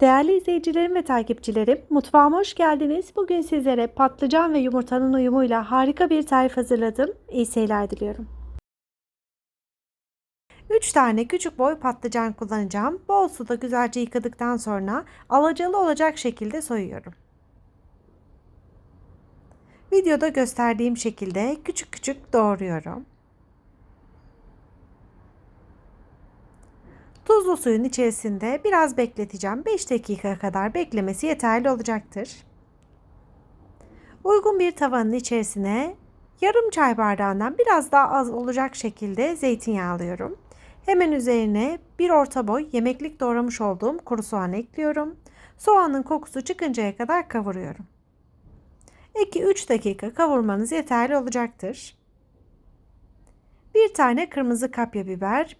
Değerli izleyicilerim ve takipçilerim, mutfağıma hoş geldiniz. Bugün sizlere patlıcan ve yumurtanın uyumuyla harika bir tarif hazırladım. İyi seyirler diliyorum. 3 tane küçük boy patlıcan kullanacağım. Bol suda güzelce yıkadıktan sonra alacalı olacak şekilde soyuyorum. Videoda gösterdiğim şekilde küçük küçük doğruyorum. Tuzlu suyun içerisinde biraz bekleteceğim. 5 dakika kadar beklemesi yeterli olacaktır. Uygun bir tavanın içerisine yarım çay bardağından biraz daha az olacak şekilde zeytinyağı alıyorum. Hemen üzerine bir orta boy yemeklik doğramış olduğum kuru soğan ekliyorum. Soğanın kokusu çıkıncaya kadar kavuruyorum. 2-3 dakika kavurmanız yeterli olacaktır. Bir tane kırmızı kapya biber,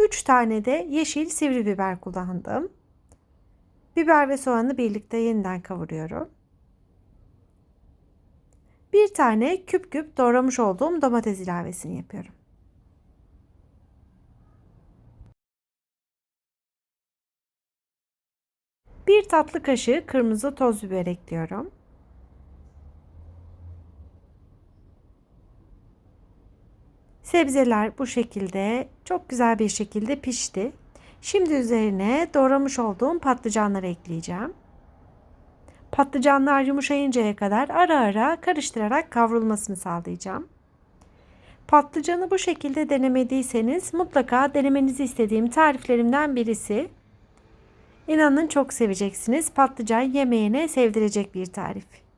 3 tane de yeşil sivri biber kullandım. Biber ve soğanı birlikte yeniden kavuruyorum. Bir tane küp küp doğramış olduğum domates ilavesini yapıyorum. Bir tatlı kaşığı kırmızı toz biber ekliyorum. Sebzeler bu şekilde çok güzel bir şekilde pişti. Şimdi üzerine doğramış olduğum patlıcanları ekleyeceğim. Patlıcanlar yumuşayıncaya kadar ara ara karıştırarak kavrulmasını sağlayacağım. Patlıcanı bu şekilde denemediyseniz mutlaka denemenizi istediğim tariflerimden birisi. İnanın çok seveceksiniz. Patlıcan yemeğine sevdirecek bir tarif.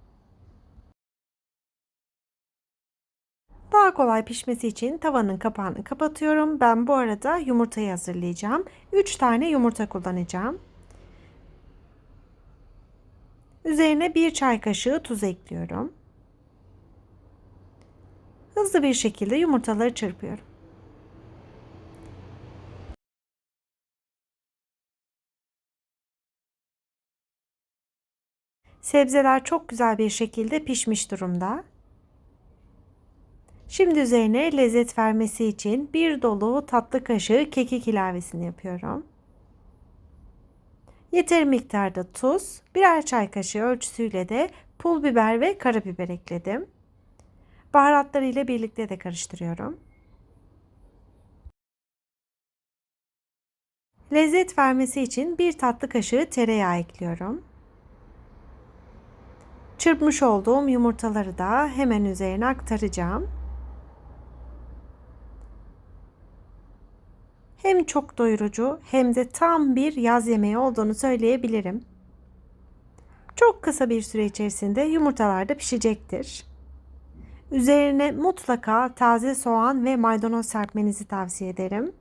Daha kolay pişmesi için tavanın kapağını kapatıyorum. Ben bu arada yumurtayı hazırlayacağım. 3 tane yumurta kullanacağım. Üzerine 1 çay kaşığı tuz ekliyorum. Hızlı bir şekilde yumurtaları çırpıyorum. Sebzeler çok güzel bir şekilde pişmiş durumda. Şimdi üzerine lezzet vermesi için bir dolu tatlı kaşığı kekik ilavesini yapıyorum. Yeteri miktarda tuz, birer çay kaşığı ölçüsüyle de pul biber ve karabiber ekledim. Baharatları ile birlikte de karıştırıyorum. Lezzet vermesi için bir tatlı kaşığı tereyağı ekliyorum. Çırpmış olduğum yumurtaları da hemen üzerine aktaracağım. Hem çok doyurucu hem de tam bir yaz yemeği olduğunu söyleyebilirim. Çok kısa bir süre içerisinde yumurtalar da pişecektir. Üzerine mutlaka taze soğan ve maydanoz serpmenizi tavsiye ederim.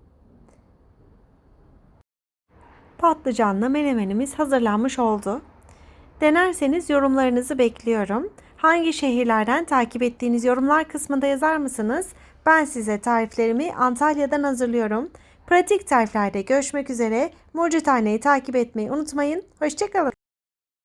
Patlıcanlı menemenimiz hazırlanmış oldu. Denerseniz yorumlarınızı bekliyorum. Hangi şehirlerden takip ettiğiniz yorumlar kısmında yazar mısınız? Ben size tariflerimi Antalya'dan hazırlıyorum. Pratik tariflerde görüşmek üzere. Murcu Tane'yi takip etmeyi unutmayın. Hoşçakalın.